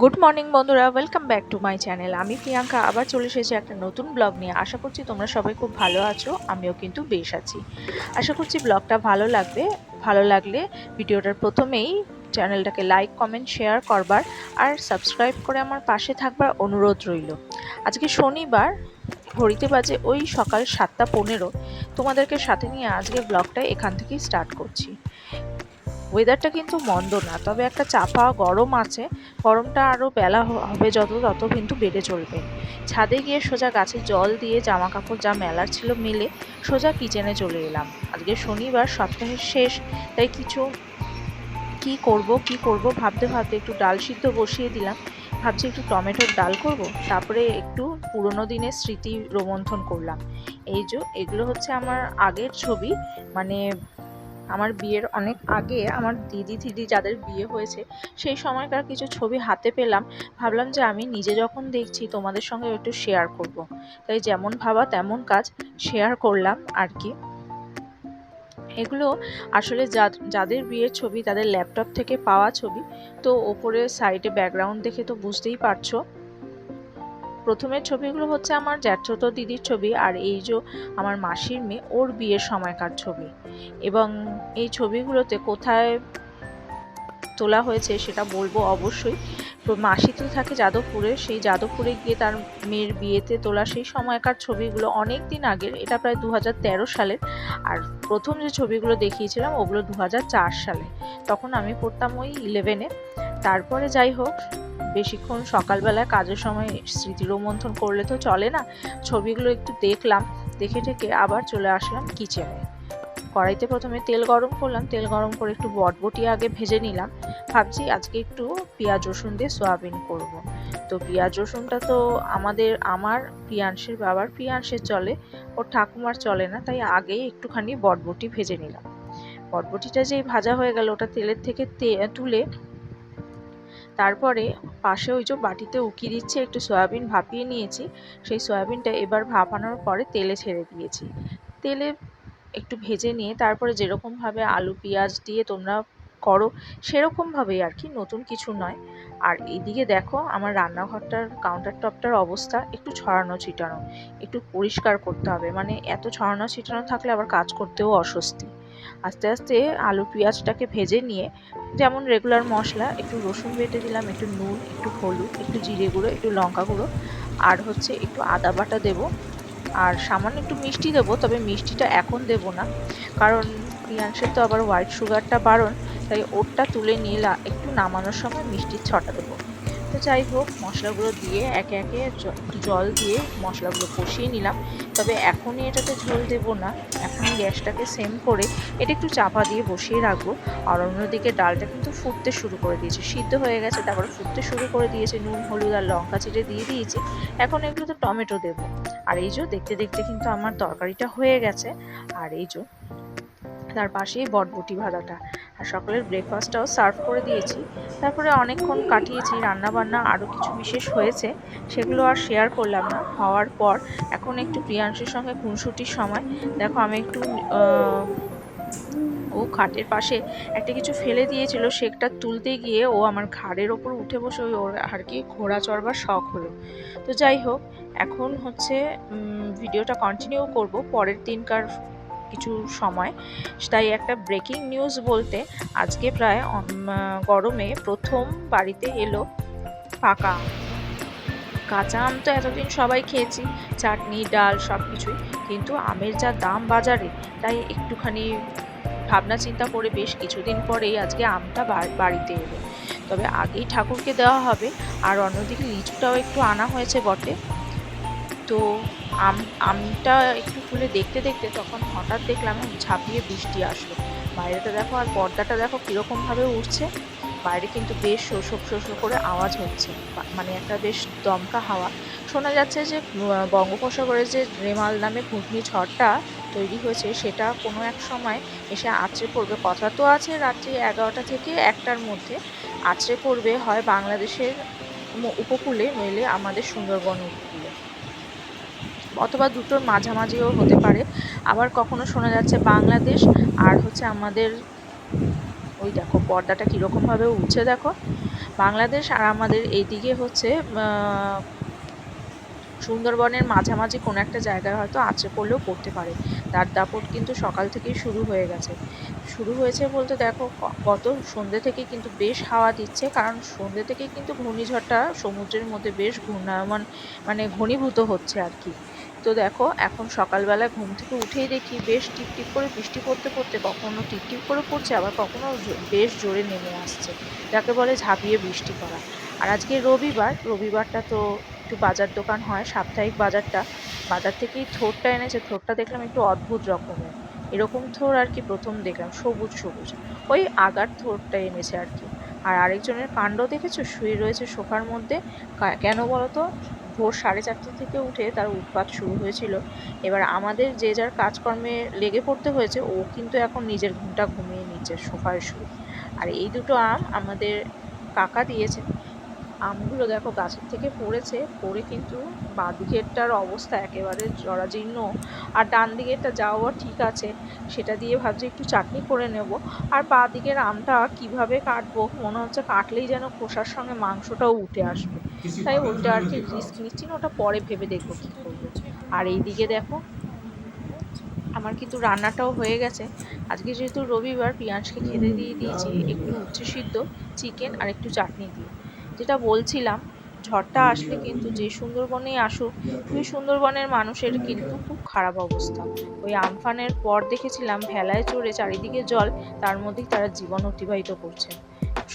Good morning বন্ধুরা। Welcome back to my channel আমি প্রিয়াঙ্কা। আবার চলে এসেছি একটা নতুন ব্লগ নিয়ে। আশা করছি তোমরা সবাই খুব ভালো আছো। আমিও কিন্তু বেশ আছি। আশা করছি ব্লগটা ভালো লাগবে। ভালো লাগলে ভিডিওটার প্রথমেই চ্যানেলটাকে লাইক কমেন্ট শেয়ার করবার আর সাবস্ক্রাইব করে আমার পাশে থাকবার অনুরোধ রইল। আজকে শনিবার, ঘড়িতে বাজে ওই সকাল সাতটা পনেরো। তোমাদেরকে সাথে নিয়ে আজকে ব্লগটা এখান থেকেই স্টার্ট করছি। ওয়েদারটা কিন্তু মন্দ না, তবে একটা চাপা গরম আছে, গরমটা আরও বেলা হবে যত তত কিন্তু বেড়ে চলবে। ছাদে গিয়ে সোজা গাছে জল দিয়ে জামা কাপড় যা মেলার ছিল মেলে সোজা কিচেনে চলে এলাম। আজকে শনিবার, সপ্তাহের শেষ, তাই কিছু কি করব কি করব ভাবতে ভাবতে একটু ডাল সিদ্ধ বসিয়ে দিলাম। ভাবছি একটু টমেটোর ডাল করব, তারপরে একটু পুরনো দিনের স্মৃতি রোমন্থন করলাম। এই যে, এগুলো হচ্ছে আমার আগের ছবি মানে আমার বিয়ের অনেক আগে আমার দিদি দিদি যাদের বিয়ে হয়েছে, সেই সময়কার কিছু ছবি হাতে পেলাম। ভাবলাম যে আমি নিজে যখন দেখছি তোমাদের সঙ্গে একটু শেয়ার করব। তাই যেমন ভাবা তেমন কাজ শেয়ার করলাম আর কি এগুলো আসলে যাদের বিয়ের ছবি, তাদের ল্যাপটপ থেকে পাওয়া ছবি, তো ওপরে সাইডে ব্যাকগ্রাউন্ড দেখে তো বুঝতেই পারছ। প্রথমের ছবিগুলো হচ্ছে আমার জ্যাঠতো দিদির ছবি আর এই যে আমার মাসির মেয়ে, ওর বিয়ের সময়কার ছবি। এবং এই ছবিগুলোতে কোথায় তোলা হয়েছে সেটা বলব অবশ্যই। মাসি তো থাকে যাদবপুরে, সেই যাদবপুরে গিয়ে তার মেয়ের বিয়েতে তোলা সেই সময়কার ছবিগুলো অনেক দিন আগের, এটা প্রায় দু হাজার তেরো সালের আর প্রথম যে ছবিগুলো দেখিয়েছিলাম, ওগুলো দু হাজার চার সালে। তখন আমি পড়তাম ওই ইলেভেনে তারপরে যাই হোক বেশিক্ষণ সকালবেলায় কাজের সময় স্মৃতি রোমন্থন করলে তো চলে না? ছবিগুলো একটু দেখলাম, দেখে টেকে আবার চলে আসলাম কিচেনে কড়াইতে প্রথমে তেল গরম করলাম, তেল গরম করে একটু বটবটি আগে ভেজে নিলাম। ভাবছি আজকে একটু পেঁয়াজ রসুন দিয়ে সোয়াবিন করব। তো পেঁয়াজ রসুনটা তো আমাদের, আমার প্রিয়াংশের বাবার প্রিয়াংশের চলে, ওর ঠাকুমার চলে না, তাই আগেই একটুখানি বটবটি ভেজে নিলাম। বটবটিটা যেই ভাজা হয়ে গেল, ওটা তেলের থেকে তুলে তারপরে পাশে ওই যে বাটিতে উকি দিচ্ছে, একটু সয়াবিন ভাপিয়ে নিয়েছি। সেই সয়াবিনটা এবার ভাপানোর পরে তেলে ছেড়ে দিয়েছি। তেলে একটু ভেজে নিয়ে তারপরে যেরকমভাবে আলু, পেঁয়াজ দিয়ে তোমরা করো, সেরকমভাবেই আর কি, নতুন কিছু নয়। আর এদিকে দেখো আমার রান্নাঘরটার কাউন্টার টপটার অবস্থা একটু ছড়ানো ছিটানো, একটু পরিষ্কার করতে হবে। মানে এত ছড়ানো ছিটানো থাকলে আবার কাজ করতেও অস্বস্তি। আস্তে আস্তে আলু পেঁয়াজটাকে ভেজে নিয়ে যেমন রেগুলার মশলা, একটু রসুন বেটে দিলাম, একটু নুন, একটু হলুদ, একটু জিরে গুঁড়ো, একটু লঙ্কা গুঁড়ো, আর হচ্ছে একটু আদা বাটা দেবো। আর সামান্য একটু মিষ্টি দেবো, তবে মিষ্টিটা এখন দেবো না, কারণ প্রিয়াংশের তো আবার হোয়াইট সুগারটা বারণ তাই ওরটা তুলে নিয়ে একটু নামানোর সময় মিষ্টির ছটা দেবো। তো যাই হোক, মশলাগুলো দিয়ে একে একে জল দিয়ে মশলাগুলো কষিয়ে নিলাম। তবে এখনই এটাতে ঝোল দেবো না। এখন গ্যাসটাকে সেম করে এটা একটু চাপা দিয়ে বসিয়ে রাখব। আর অন্যদিকে ডালটা কিন্তু ফুটতে শুরু করে দিয়েছে। সিদ্ধ হয়ে গেছে, তারপরে ফুটতে শুরু করে দিয়েছে। নুন, হলুদ আর লঙ্কা চিড়ে দিয়ে দিয়েছি। এখন এগুলোতে টমেটো দেবো। আর এই যে দেখতে দেখতে কিন্তু আমার তরকারিটা হয়ে গেছে। আর এই যে তার পাশেই বটবটি ভাজাটা। আর সকালের ব্রেকফাস্টটাও সার্ভ করে দিয়েছি। তারপরে অনেকক্ষণ কাটিয়েছি রান্না বান্না আরও কিছু বিশেষ হয়েছে, সেগুলো আর শেয়ার করলাম না। হওয়ার পর এখন একটু প্রিয়াংশের সঙ্গে খুনসুটির সময়। দেখো আমি একটু ও খাটের পাশে একটা কিছু ফেলে দিয়েছিল সেটা তুলতে গিয়ে ও আমার ঘাড়ের ওপর উঠে বসে ওই ওর আর কি ঘোড়া চড়বার শখ হলো। তো যাই হোক, এখন হচ্ছে ভিডিওটা কন্টিনিউ করব, পরের দিনকার কিছু সময়। তাই একটা ব্রেকিং নিউজ বলতে আজকে প্রায় গরমে প্রথম বাড়িতে এলো পাকা। কাঁচা আম তো এতদিন সবাই খেয়েছি, চাটনি, ডাল সব কিছুই কিন্তু আমের যা দাম বাজারে, তাই একটুখানি ভাবনা চিন্তা করে বেশ কিছুদিন পরেই আজকে আমটা বাড়িতে এলো। তবে আগেই ঠাকুরকে দেওয়া হবে, আর অন্যদিকে লিচুটাও একটু আনা হয়েছে বটে। তো আম, আমটা একটু খুলে দেখতে দেখতে তখন হঠাৎ দেখলাম ঝাঁপিয়ে বৃষ্টি আসলো। বাইরেটা দেখো আর পর্দাটা দেখো কীরকমভাবে উঠছে বাইরে কিন্তু বেশ শোষক শোষক করে আওয়াজ হচ্ছে। মানে একটা বেশ দমকা হাওয়া। শোনা যাচ্ছে যে বঙ্গোপসাগরে যে রেমাল নামে ঘূর্ণি ঝড়টা তৈরি হয়েছে সেটা কোনো এক সময় এসে আছড়ে পড়বে। কথা তো আছে রাত্রি এগারোটা থেকে একটার মধ্যে। আছড়ে পড়বে হয় বাংলাদেশের উপকূলে নইলে আমাদের সুন্দরবন উপকূলে। অথবা দুটোর মাঝামাঝিও হতে পারে। আবার কখনো শোনা যাচ্ছে বাংলাদেশ আর হচ্ছে আমাদের ওই দেখো, পর্দাটা কীরকমভাবে উঠছে দেখো। বাংলাদেশ আর আমাদের এইদিকে হচ্ছে সুন্দরবনের মাঝামাঝি কোনো একটা জায়গায় হয়তো আছড়ে পড়লেও পড়তে পারে। তার দাপট কিন্তু সকাল থেকেই শুরু হয়ে গেছে। শুরু হয়েছে বলতে দেখো গত সন্ধ্যে থেকে কিন্তু বেশ হাওয়া দিচ্ছে, কারণ সন্ধ্যে থেকে কিন্তু ঘূর্ণিঝড়টা সমুদ্রের মধ্যে বেশ ঘূর্ণায়মান মানে ঘনীভূত হচ্ছে আর কি। তো দেখো, এখন সকালবেলা ঘুম থেকে উঠেই দেখি বেশ টিপ টিপ করে বৃষ্টি পড়তে পড়তে কখনো টিপ টিপ করে পড়ছে, আবার কখনো বেশ জোরে নেমে আসছে, যাকে বলে ঝাঁপিয়ে বৃষ্টি করা আর আজকে রবিবার, রবিবারটা তো একটু বাজার দোকান হয়, সাপ্তাহিক বাজারটা, বাজার থেকেই থোরটা এনেছে, থোরটা দেখলাম একটু অদ্ভুত রকমের। এরকম থোর আর কি প্রথম দেখলাম, সবুজ সবুজ। ওই আগার থোরটা এনেছে আর কি। আর আরেকজনের কাণ্ড দেখেছ? শুয়ে রয়েছে সোফার মধ্যে। কেন বলো তো? ভোর সাড়ে চারটে থেকে উঠে তার উৎপাত শুরু হয়েছিল। এবার আমাদের যে যার কাজকর্মে লেগে পড়তে হয়েছে, ও কিন্তু এখন নিজের ঘুমটা ঘুমিয়ে নিচ্ছে, সোফায় শুয়ে। আর এই দুটো আম আমাদের কাকা দিয়েছে। আমগুলো দেখো গাছের থেকে পড়েছে পড়ে কিন্তু বাঁ দিকেরটার অবস্থা একেবারে জরাজীর্ণ। আর ডান দিকেরটা যাওয়া ঠিক আছে সেটা দিয়ে ভাবছি একটু চাটনি করে নেব। আর বাঁ দিকের আমটা কীভাবে কাটবো? মনে হচ্ছে কাটলেই যেন খোসার সঙ্গে মাংসটাও উঠে আসবে। তাই ওইটা আর কি রিস্ক নিচ্ছি না ওটা পরে ভেবে দেখব কী করব। আর এইদিকে দেখো আমার কিন্তু রান্নাটাও হয়ে গেছে। আজকে যেহেতু রবিবার পিঁয়াজকে খেতে দিয়ে দিয়েছি একটু উচ্ছে সিদ্ধ চিকেন আর একটু চাটনি দিয়ে। যেটা বলছিলাম, ঝড়টা আসলে কিন্তু যে সুন্দরবনে আসুক ওই সুন্দরবনের মানুষের কিন্তু খুব খারাপ অবস্থা। ওই আমফানের পর দেখেছিলাম ভেলায় চড়ে চারিদিকে জল, তার মধ্যেই তারা জীবন অতিবাহিত করছে।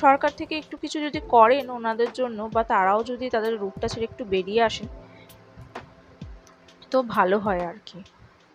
সরকার থেকে একটু কিছু যদি করেন ওনাদের জন্য বা তারাও যদি তাদের রূপটা ছেড়ে একটু বেরিয়ে আসেন, তো ভালো হয় আর কি।